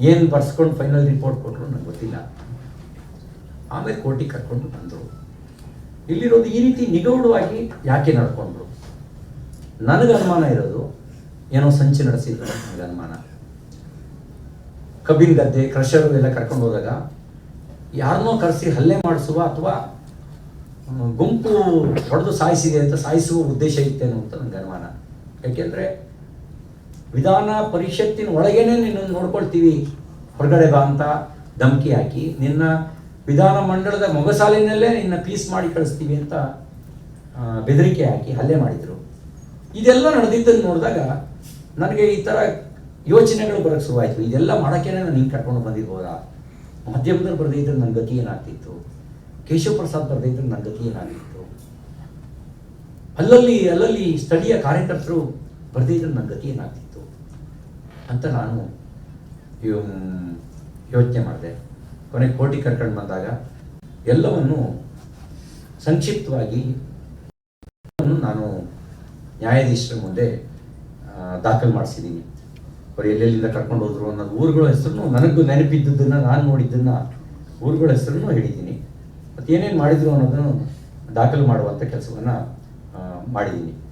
ಏನು ಬರ್ಸ್ಕೊಂಡು final report ಕೊಟ್ಟರು ನನಗೆ ಗೊತ್ತಿಲ್ಲ. ಆಮೇಲೆ ಕೋರ್ಟಿಗೆ ಕರ್ಕೊಂಡು ಬಂದರು. ಇಲ್ಲಿರೋದು ಈ ರೀತಿ ನಿಗೂಢವಾಗಿ ಯಾಕೆ ನಡ್ಕೊಂಡ್ರು? ನನಗೆ ಅನುಮಾನ ಇರೋದು ಏನೋ ಸಂಚು ನಡೆಸಿದ್ರು ನನಗೆ ಅನುಮಾನ. ಕಬ್ಬಿನ ಗದ್ದೆ, ಕ್ರಷರು ಎಲ್ಲ ಕರ್ಕೊಂಡು ಹೋದಾಗ ಯಾರನ್ನೋ ಕರೆಸಿ ಹಲ್ಲೆ ಮಾಡಿಸುವ ಅಥವಾ ಗುಂಪು ಹೊಡೆದು ಸಾಯಿಸಿದೆ ಅಂತ ಸಾಯಿಸುವ ಉದ್ದೇಶ ಇತ್ತೇನೋ ಅಂತ ನನಗೆ ಅನುಮಾನ. ಯಾಕೆಂದರೆ ವಿಧಾನ ಪರಿಷತ್ತಿನ ಒಳಗೇನೆ ನಿನ್ನ ನೋಡ್ಕೊಳ್ತೀವಿ. ಹೊರಗಡೆ ಬಾ ಅಂತ ಧಮಕಿ ಹಾಕಿ ನಿನ್ನ ವಿಧಾನ ಮಂಡಳದ ಮೊಗಸಾಲಿನಲ್ಲೇ ನಿನ್ನ ಪೀಸ್ ಮಾಡಿ ಕಳಿಸ್ತೀವಿ ಅಂತ ಬೆದರಿಕೆ ಹಾಕಿ ಹಲ್ಲೆ ಮಾಡಿದರು. ಇದೆಲ್ಲ ನಡೆದಿದ್ದನ್ನು ನೋಡಿದಾಗ ನನಗೆ ಈ ಥರ ಯೋಚನೆಗಳು ಬರೋಕ್ಕೆ ಶುರುವಾಯಿತು. ಇದೆಲ್ಲ ಮಾಡೋಕ್ಕೇನೆ ನಾನು ಹಿಂಗೆ ಕರ್ಕೊಂಡು ಬಂದಿರ್ಬೋದಾ? ಮಾಧ್ಯಮದಲ್ಲಿ ಬರೆದಿದ್ದರೆ ನನ್ನ ಗತಿ ಏನಾಗ್ತಿತ್ತು? ಕೇಶವ ಪ್ರಸಾದ್ ಬರದೇ ಇದ್ರೆ ನನ್ನ ಗತಿ ಏನಾಗ್ತಿತ್ತು? ಅಲ್ಲಲ್ಲಿ ಅಲ್ಲಲ್ಲಿ ಸ್ಥಳೀಯ ಕಾರ್ಯಕರ್ತರು ಬರೆದಿದ್ದರೆ ನನ್ನ ಗತಿ ಏನಾಗ್ತಿತ್ತು? ಅಂತ ನಾನು ಯೋಚನೆ ಮಾಡಿದೆ. ಕೊನೆ ಕೋಟಿ ಕರ್ಕೊಂಡು ಬಂದಾಗ ಎಲ್ಲವನ್ನು ಸಂಕ್ಷಿಪ್ತವಾಗಿ ನಾನು ನ್ಯಾಯಾಧೀಶರ ಮುಂದೆ ದಾಖಲು ಮಾಡಿಸಿದ್ದೀನಿ ಅವ್ರು ಎಲ್ಲೆಲ್ಲಿಂದ ಕರ್ಕೊಂಡು ಹೋದ್ರು ಅನ್ನೋದು ಊರುಗಳ ಹೆಸರು ನನಗೂ ನೆನಪಿದ್ದುದನ್ನು ನಾನು ನೋಡಿದ್ದನ್ನು ಊರುಗಳ ಹೆಸರನ್ನು ಹೇಳಿದ್ದೀನಿ ಮತ್ತು ಏನೇನು ಮಾಡಿದ್ರು ಅನ್ನೋದನ್ನು ದಾಖಲು ಮಾಡುವಂಥ ಕೆಲಸವನ್ನು ಮಾಡಿದ್ದೀನಿ